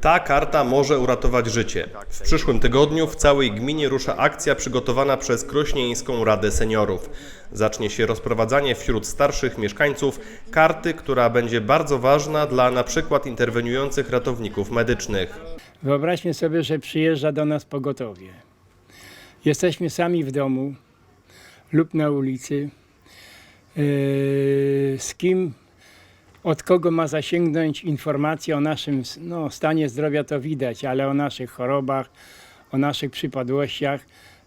Ta karta może uratować życie. W przyszłym tygodniu w całej gminie rusza akcja przygotowana przez Krośnieńską Radę Seniorów. Zacznie się rozprowadzanie wśród starszych mieszkańców karty, która będzie bardzo ważna dla na przykład interweniujących ratowników medycznych. Wyobraźmy sobie, że przyjeżdża do nas pogotowie. Jesteśmy sami w domu lub na ulicy. Yy, Z kim, od kogo ma zasięgnąć informacje o naszym no, stanie zdrowia, to widać, ale o naszych chorobach, o naszych przypadłościach,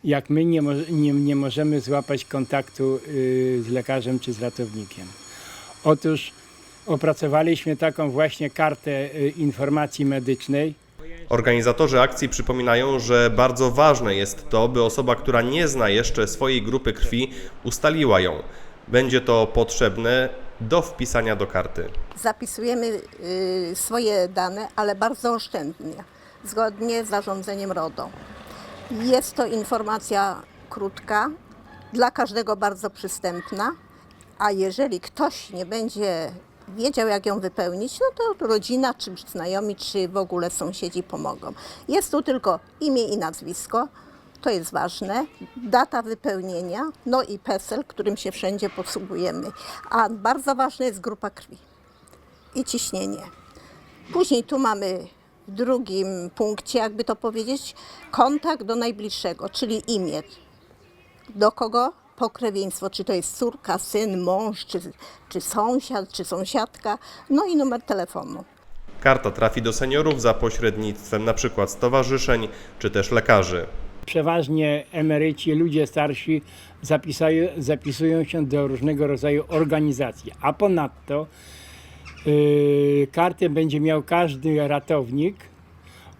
jak my nie, nie, nie możemy złapać kontaktu yy, z lekarzem czy z ratownikiem. Otóż opracowaliśmy taką właśnie kartę yy, informacji medycznej. Organizatorzy akcji przypominają, że bardzo ważne jest to, by osoba, która nie zna jeszcze swojej grupy krwi, ustaliła ją. Będzie to potrzebne do wpisania do karty. zapisujemy y, swoje dane, ale bardzo oszczędnie, zgodnie z zarządzeniem RODO. Jest to informacja krótka, dla każdego bardzo przystępna, a jeżeli ktoś nie będzie wiedział, jak ją wypełnić, no to rodzina, czy znajomi, czy w ogóle sąsiedzi pomogą. Jest tu tylko imię i nazwisko, to jest ważne, data wypełnienia, no i PESEL, którym się wszędzie posługujemy. A bardzo ważna jest grupa krwi i ciśnienie. Później tu mamy w drugim punkcie, jakby to powiedzieć, kontakt do najbliższego, czyli imię. Do kogo? Pokrewieństwo, czy to jest córka, syn, mąż, czy, czy sąsiad, czy sąsiadka, no i numer telefonu. Karta trafi do seniorów za pośrednictwem np. stowarzyszeń czy też lekarzy. Przeważnie emeryci, ludzie starsi zapisają, zapisują się do różnego rodzaju organizacji, a ponadto yy, kartę będzie miał każdy ratownik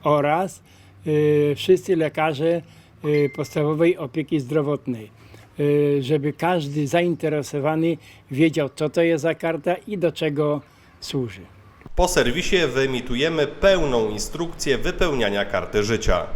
oraz yy, wszyscy lekarze yy, podstawowej opieki zdrowotnej, yy, żeby każdy zainteresowany wiedział, co to jest za karta i do czego służy. Po serwisie wyemitujemy pełną instrukcję wypełniania karty życia.